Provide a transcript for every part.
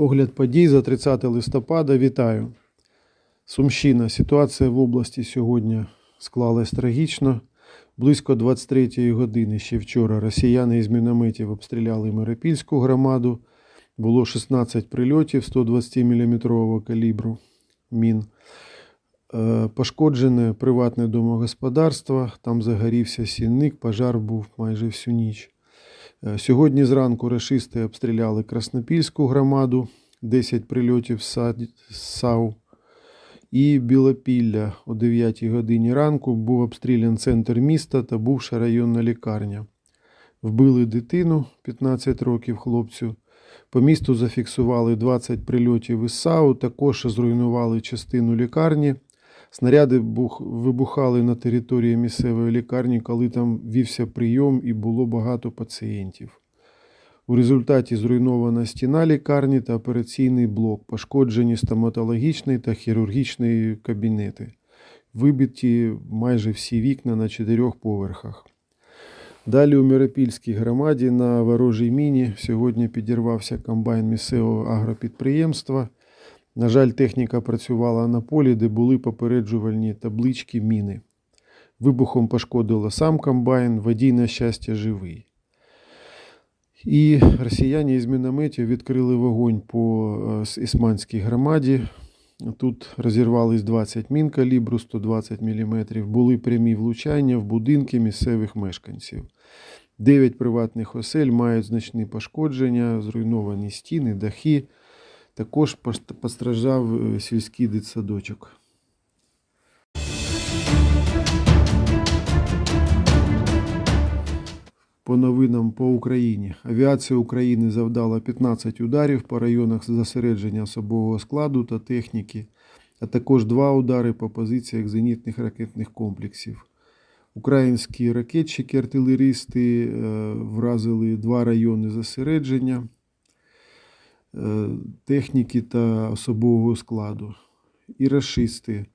Огляд подій за 30 листопада. Вітаю. Сумщина. Ситуація в області сьогодні склалась трагічно. Близько 23-ї години ще вчора росіяни із мінометів обстріляли Миропільську громаду. Було 16 прильотів 120 мм калібру мін. Е, Пошкоджене приватне домогосподарство, там загорівся сінник, пожар був майже всю ніч. Е, Сьогодні зранку рашисти обстріляли Краснопільську громаду, 10 прильотів САУ. І Білопілля о 9 годині ранку був обстрілян центр міста та бувша районна лікарня. Вбили дитину 15 років хлопцю. По місту зафіксували 20 прильотів із САУ, також зруйнували частину лікарні. Снаряди вибухали на території місцевої лікарні, коли там вівся прийом і було багато пацієнтів. У результаті зруйнована стіна лікарні та операційний блок, пошкоджені стоматологічний та хірургічний кабінети. Вибиті майже всі вікна на чотирьох поверхах. Далі у Миропільській громаді на ворожій міні сьогодні підірвався комбайн місцевого агропідприємства. На жаль, техніка працювала на полі, де були попереджувальні таблички міни. Вибухом пошкодило сам комбайн, водій, на щастя, живий. І росіяни із мінометів відкрили вогонь по е, Ісманській громаді. Тут розірвались 20 мін калібру 120 мм. Були прямі влучання в будинки місцевих мешканців. Дев'ять приватних осель мають значні пошкодження, зруйновані стіни, дахи. Також постраждав е, сільський дитсадочок. По новинам по Україні. Авіація України завдала 15 ударів по районах зосередження особового складу та техніки, а також два удари по позиціях зенітних ракетних комплексів. Українські ракетчики, артилеристи е, вразили два райони зосередження техніки та особового складу. І рашисти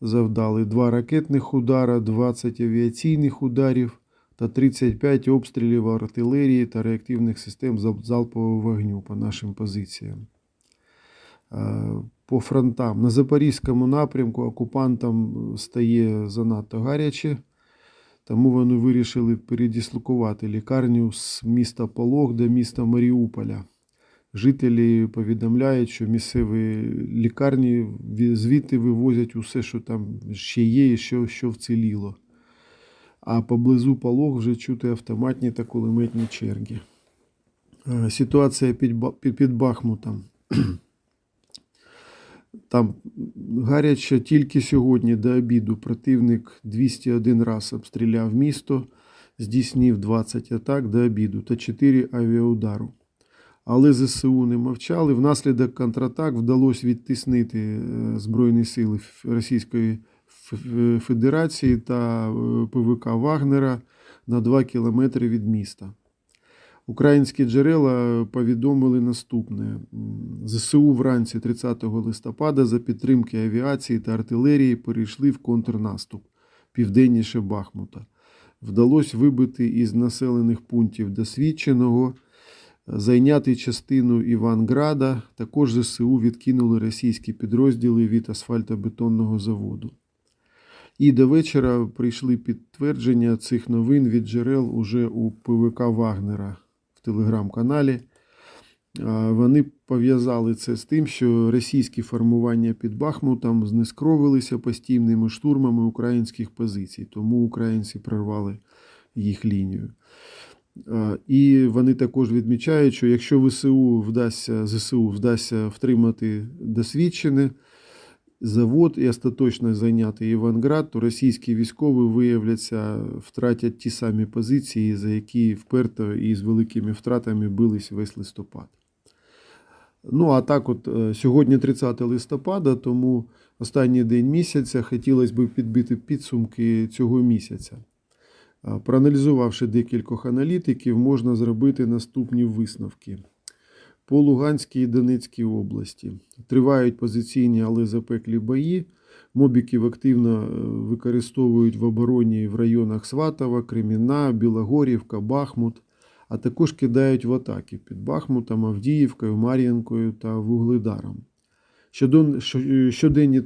завдали два ракетних удара, 20 авіаційних ударів та 35 обстрілів артилерії та реактивних систем залпового вогню по нашим позиціям. Е, По фронтам на Запорізькому напрямку окупантам стає занадто гаряче, тому вони вирішили передислокувати лікарню з міста Полог до міста Маріуполя. Жителі повідомляють, що місцеві лікарні звідти вивозять усе, що там ще є і що, що вціліло. А поблизу Полог вже чути автоматні та кулеметні черги. Е, Ситуація під, під Бахмутом. Там гаряче тільки сьогодні до обіду противник 201 раз обстріляв місто, здійснив 20 атак до обіду та 4 авіаудару. Але ЗСУ не мовчали. Внаслідок контратак вдалося відтиснити е, Збройні сили Російської Федерації та е, ПВК Вагнера на 2 кілометри від міста. Українські джерела повідомили наступне: ЗСУ вранці 30 листопада за підтримки авіації та артилерії перейшли в контрнаступ південніше Бахмута. Вдалося вибити із населених пунктів досвідченого, зайняти частину Іванграда. Також ЗСУ відкинули російські підрозділи від асфальтобетонного заводу. І до вечора прийшли підтвердження цих новин від джерел уже у ПВК Вагнера в телеграм-каналі. Вони пов'язали це з тим, що російські формування під Бахмутом знескровилися постійними штурмами українських позицій, тому українці прорвали їх лінію. І вони також відмічають, що якщо ВСУ вдасться, ЗСУ вдасться втримати досвідчене завод і остаточно зайняти Іванград, то російські військові виявляться, втратять ті самі позиції, за які вперто і з великими втратами бились весь листопад. Ну, а так, от е, сьогодні 30 листопада, тому останній день місяця хотілося б підбити підсумки цього місяця. А, Проаналізувавши декількох аналітиків, можна зробити наступні висновки. По Луганській і Донецькій області тривають позиційні, але запеклі бої. Мобіків активно е, використовують в обороні в районах Сватова, Креміна, Білогорівка, Бахмут. а також кидають в атаки під Бахмутом, Авдіївкою, Мар'їнкою та Вугледаром. Щоденні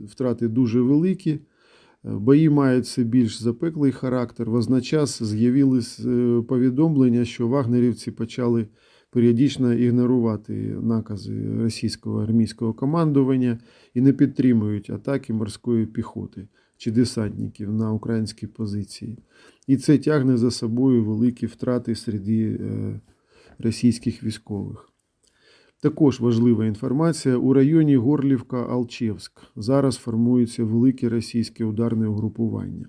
втрати дуже великі. Бої мають все більш запеклий характер. Водночас з'явились е, повідомлення, що вагнерівці почали періодично ігнорувати накази російського армійського командування і не підтримують атаки морської піхоти чи десантників на українські позиції. І це тягне за собою великі втрати серед е, російських військових. Також важлива інформація: у районі Горлівка-Алчевськ зараз формується велике російське ударне угрупування.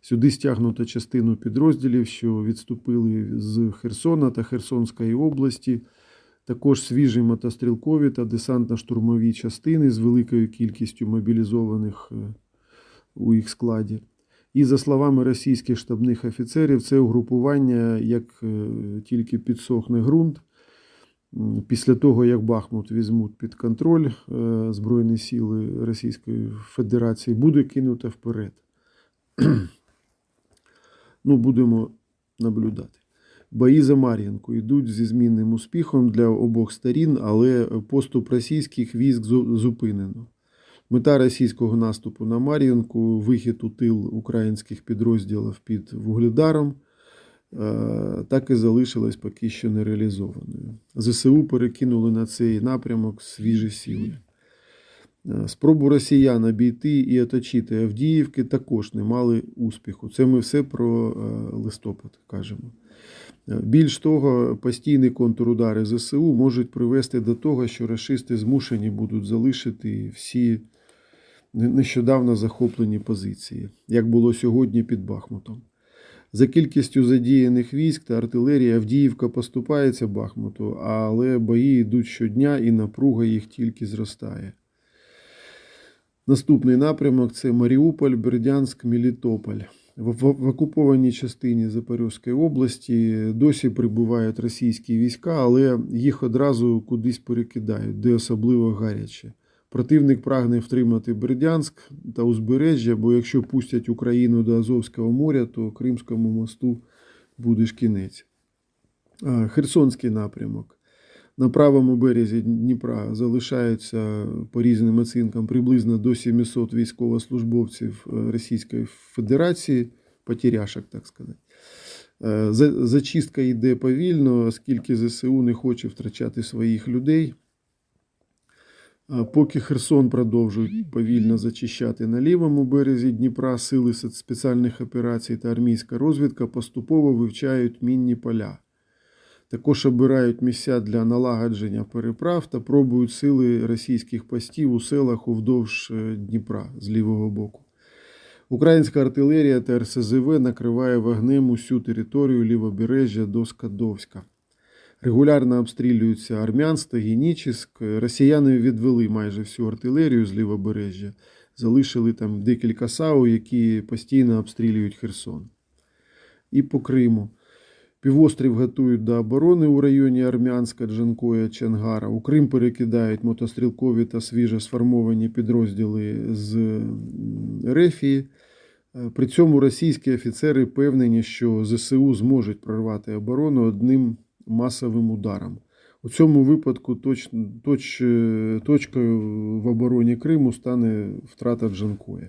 Сюди стягнуто частину підрозділів, що відступили з Херсона та Херсонської області, також свіжі мотострілкові та десантно-штурмові частини з великою кількістю мобілізованих е, у їх складі. І за словами російських штабних офіцерів, це угрупування, як е, тільки підсохне ґрунт, після того, як Бахмут візьмуть під контроль е, Збройні сили Російської Федерації, буде кинуто вперед. ну, будемо наблюдати. Бої за Мар'їнку йдуть зі змінним успіхом для обох сторін, але поступ російських військ зупинено. Мета російського наступу на Мар'їнку вихід у тил українських підрозділів під Вугледаром так і залишилась поки що нереалізованою. ЗСУ перекинули на цей напрямок свіжі сили. Е, Спробу росіян обійти і оточити Авдіївки також не мали успіху. Це ми все про е, листопад кажемо. Е, Більш того, постійні контрудари ЗСУ можуть привести до того, що рашисти змушені будуть залишити всі нещодавно захоплені позиції, як було сьогодні під Бахмутом. За кількістю задіяних військ та артилерії Авдіївка поступається Бахмуту, але бої йдуть щодня і напруга їх тільки зростає. Наступний напрямок це Маріуполь, Бердянськ, в, в окупованій частині Запорізької області досі прибувають російські війська, але їх одразу кудись перекидають, де особливо гаряче. Противник прагне втримати Бердянськ та узбережжя, бо якщо пустять Україну до Азовського моря, то Кримському мосту буде ж кінець. Херсонський напрямок. На правому березі Дніпра залишаються по різним оцінкам приблизно до 700 військовослужбовців е, Російської Федерації, потеряшок, так сказати. Е, Зачистка йде повільно, оскільки ЗСУ не хоче втрачати своїх людей. Поки Херсон продовжують повільно зачищати на лівому березі Дніпра, сили спеціальних операцій та армійська розвідка поступово вивчають мінні поля. Також обирають місця для налагодження переправ та пробують сили російських постів у селах уздовж е, Дніпра з лівого боку. Українська артилерія та РСЗВ накриває вогнем усю територію лівобережжя до Скадовська. Регулярно обстрілюються Армянськ та. Росіяни відвели майже всю артилерію з лівобережжя, залишили там декілька САУ, які постійно обстрілюють Херсон. І по Криму. Півострів готують до оборони у районі Армянська, Джанкоя, Чангара. У Крим перекидають мотострілкові та свіжо сформовані підрозділи з Рефії. Е, При цьому російські офіцери певнені, що ЗСУ зможуть прорвати оборону одним масовим ударом. У цьому випадку точ, точ, е, точкою в обороні Криму стане втрата Джанкоя.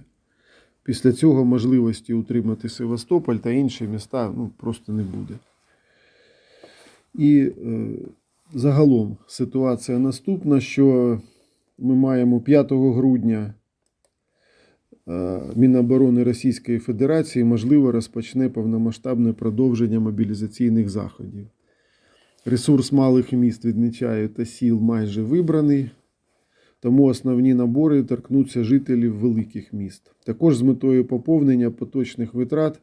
Після цього можливості утримати Севастополь та інші міста ну, просто не буде. І е, загалом ситуація наступна, що ми маємо 5 грудня е, Міноборони Російської Федерації можливо розпочне повномасштабне продовження мобілізаційних заходів. Ресурс малих міст відмічаю та сіл майже вибраний, тому основні набори торкнуться жителів великих міст. Також з метою поповнення поточних витрат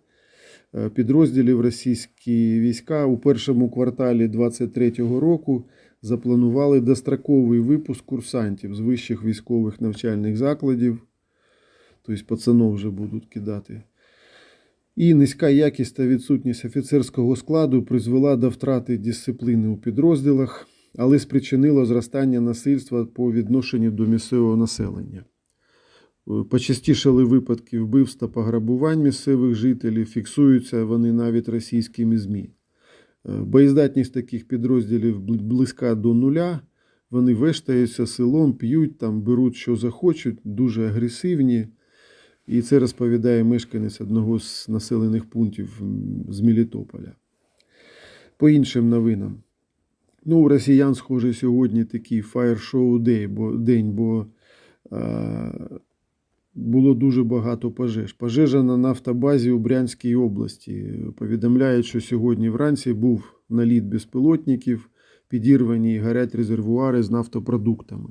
е, підрозділів російські війська у першому кварталі 2023 року запланували достроковий випуск курсантів з вищих військових навчальних закладів. Тобто пацанов вже будуть кидати. І низька якість та відсутність офіцерського складу призвела до втрати дисципліни у підрозділах, але спричинило зростання насильства по відношенню до місцевого населення. Е, Почастішали випадки вбивств та пограбувань місцевих жителів, фіксуються вони навіть російськими ЗМІ. Е, Боєздатність таких підрозділів близька до нуля. Вони вештаються селом, п'ють, там, беруть, що захочуть, дуже агресивні. І це розповідає мешканець одного з населених пунктів з Мелітополя. По іншим новинам. Ну, у росіян, схоже, сьогодні такий фаєр-шоу день, бо, е, було дуже багато пожеж. Пожежа на нафтобазі у Брянській області. Повідомляють, що сьогодні вранці був наліт безпілотників, підірвані і горять резервуари з нафтопродуктами.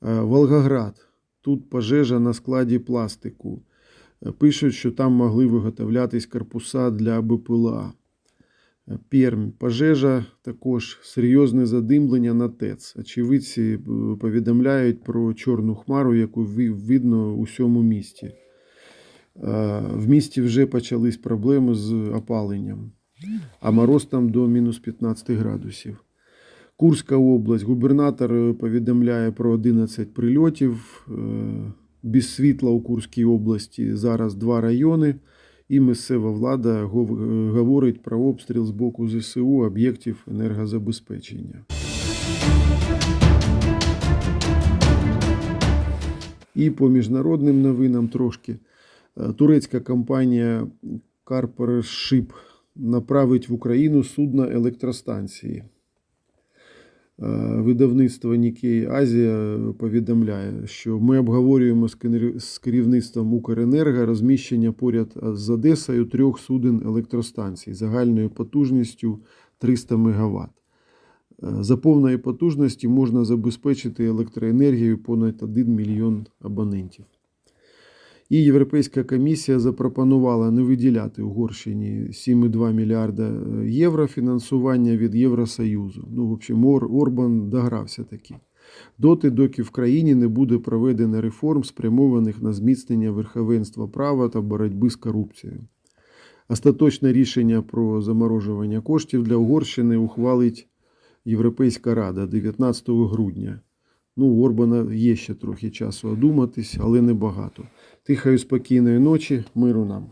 Волгоград. Тут пожежа на складі пластику. Е, Пишуть, що там могли виготовлятись корпуса для БПЛА. Е, Пермь. Пожежа також серйозне задимлення на ТЕЦ. Очевидці е, повідомляють про чорну хмару, яку видно у всьому місті. В місті вже почались проблеми з опаленням, а мороз там до мінус 15 градусів. Курська область. Губернатор е, повідомляє про 11 прильотів. Е, Без світла у Курській області зараз два райони. І місцева влада е, говорить про обстріл з боку ЗСУ об'єктів енергозабезпечення. І по міжнародним новинам трошки. Турецька компанія Карпершип направить в Україну судно електростанції. Е, Видавництво Нікей Азія повідомляє, що ми обговорюємо з керівництвом Укренерго розміщення поряд з Одесою трьох суден електростанцій загальною потужністю 300 МВт. За повної потужності можна забезпечити електроенергією понад 1 мільйон абонентів. І Європейська комісія запропонувала не виділяти Угорщині 7,2 мільярда євро фінансування від Євросоюзу. Ну, в общем, Ор, Орбан догрався таки. Доти, доки в країні не буде проведено реформ, спрямованих на зміцнення верховенства права та боротьби з корупцією. Остаточне рішення про заморожування коштів для Угорщини ухвалить Європейська Рада 19 грудня. Ну, у Орбана є ще трохи часу одуматись, але небагато. Тихої спокійної ночі, миру нам.